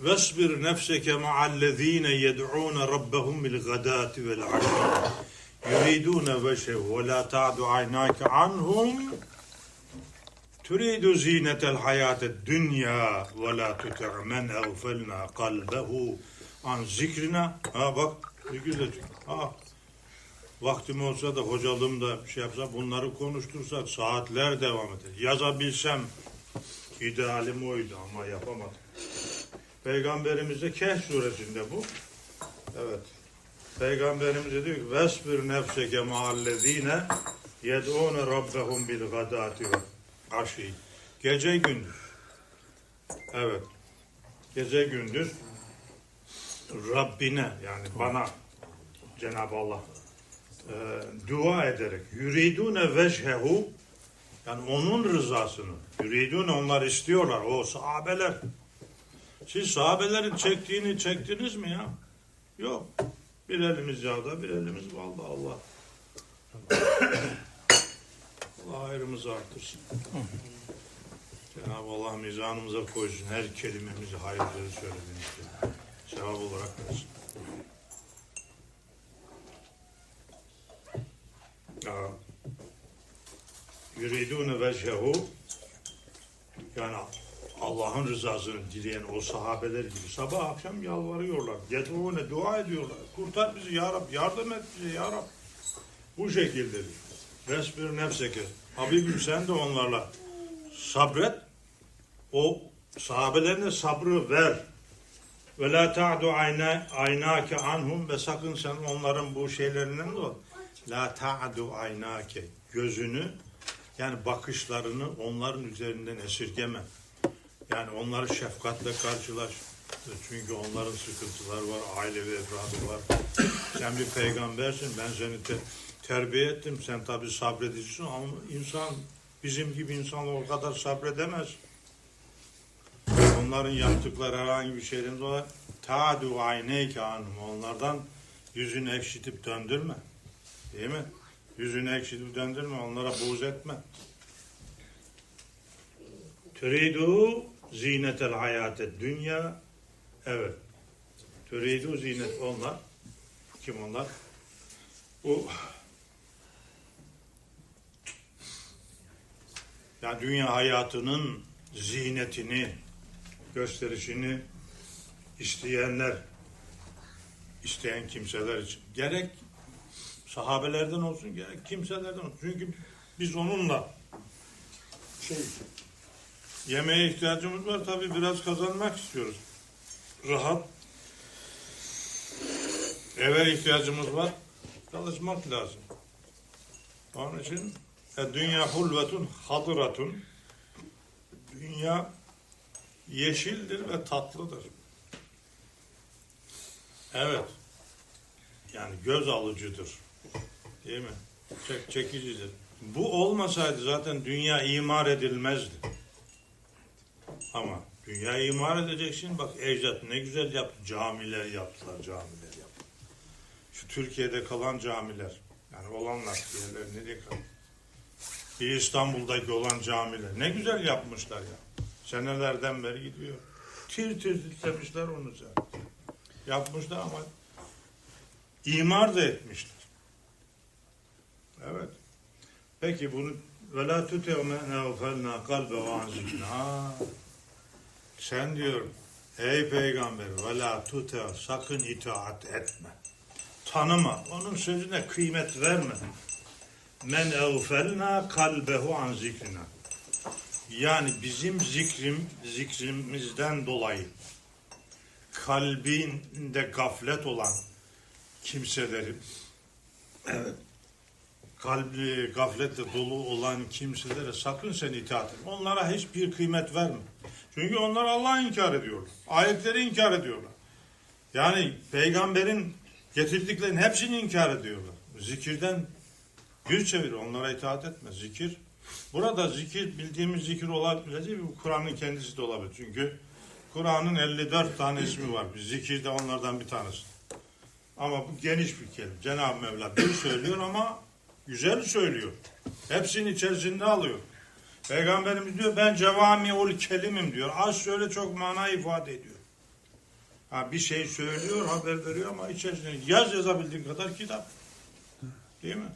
Vesbir nefseke ma'allezine yed'ûne rabbehum bil gadâti vel aşî. Yuridûne veşehu ve la ta'du aynâke anhum. Zînetel hayâted dünya ve la tuti' men eğfelnâ kalbehu an zikrina. Ha bak ne güzel. Ha vaktim olsa da hocalığım da şey yapsa bunları konuştursak saatler devam eder. Yazabilsem idealim oydu ama yapamadım. Peygamberimizde Kehf suresinde bu. Evet. Peygamberimiz diyor ki Vesbir nefseke ma'allezine yed'ûne rabbehum bil gadati ve aşî. Gece gündüz. Evet. Gece gündüz Rabbine yani bana Cenab-ı Allah e, dua ederek yuridune vechehu yani onun rızasını yuridune onlar istiyorlar o sahabeler siz sahabelerin çektiğini çektiniz mi ya? Yok. Bir elimiz yağda, bir elimiz balda Allah. Allah hayrımızı artırsın. Cenab-ı Allah mizanımıza koysun. Her kelimemizi hayırları söylediğimizde. Sevap olarak versin. Ya, Yuridune vechehu yani Allah'ın rızasını dileyen o sahabeler gibi sabah akşam yalvarıyorlar. Yed'ûne dua ediyorlar. Kurtar bizi ya Rab, yardım et bize ya Rab. Bu şekilde. Resbir nefseke. Habibim sen de onlarla sabret. O sahabelerine sabrı ver. Ve la ta'du ayna aynake anhum ve sakın sen onların bu şeylerinden de. La ta'du aynake gözünü yani bakışlarını onların üzerinden esirgeme. Yani onları şefkatle karşılaş. Çünkü onların sıkıntıları var, ailevi efradı var. Sen bir peygambersin, ben seni te- terbiye ettim. Sen tabii sabredicisin ama insan, bizim gibi insan o kadar sabredemez. Onların yaptıkları herhangi bir şeyden dolayı ta'du ayneyke anhum. Onlardan yüzünü ekşitip döndürme. Değil mi? Yüzünü ekşitip döndürme. Onlara buğz etme. Türidu zinetel hayate dünya. Evet. Türidu zinet onlar. Kim onlar? Bu yani dünya hayatının zinetini, gösterişini isteyenler, isteyen kimseler için. Gerek sahabelerden olsun, gerek kimselerden olsun. Çünkü biz onunla şey Yemeğe ihtiyacımız var tabii biraz kazanmak istiyoruz. Rahat. Eve ihtiyacımız var. Çalışmak lazım. Onun için e, dünya hulvetun hadıratun dünya yeşildir ve tatlıdır. Evet. Yani göz alıcıdır. Değil mi? Çek, çekicidir. Bu olmasaydı zaten dünya imar edilmezdi. Ama dünya imar edeceksin. Bak ecdat ne güzel yaptı. Camiler yaptılar, camiler yaptı. Şu Türkiye'de kalan camiler. Yani olanlar, diğerleri nereye kaldı? Bir İstanbul'daki olan camiler. Ne güzel yapmışlar ya. Senelerden beri gidiyor. Tir tir titremişler onu zaten. Yapmışlar ama imar da etmişler. Evet. Peki bunu ve la tutevme nevfelna kalbe ve anzikna. Sen diyor ey peygamber ve la tutev sakın itaat etme. Tanıma. Onun sözüne kıymet verme. Men evfelna kalbehu an zikrina. Yani bizim zikrim zikrimizden dolayı kalbinde gaflet olan kimselerin evet kalbi gafletle dolu olan kimselere sakın sen itaat etme. Onlara hiçbir kıymet verme. Çünkü onlar Allah'ı inkar ediyorlar. Ayetleri inkar ediyorlar. Yani peygamberin getirdiklerinin hepsini inkar ediyorlar. Zikirden yüz çevir. Onlara itaat etme. Zikir. Burada zikir bildiğimiz zikir olabilecek bu Kur'an'ın kendisi de olabilir. Çünkü Kur'an'ın 54 tane ismi var. Zikir de onlardan bir tanesi. Ama bu geniş bir kelime. Cenab-ı Mevla bir söylüyor ama güzel söylüyor. Hepsini içerisinde alıyor. Peygamberimiz diyor ben cevamiul kelimim diyor. Az söyle çok mana ifade ediyor. Ha, bir şey söylüyor, haber veriyor ama içerisinde yaz yazabildiğin kadar kitap. Değil mi?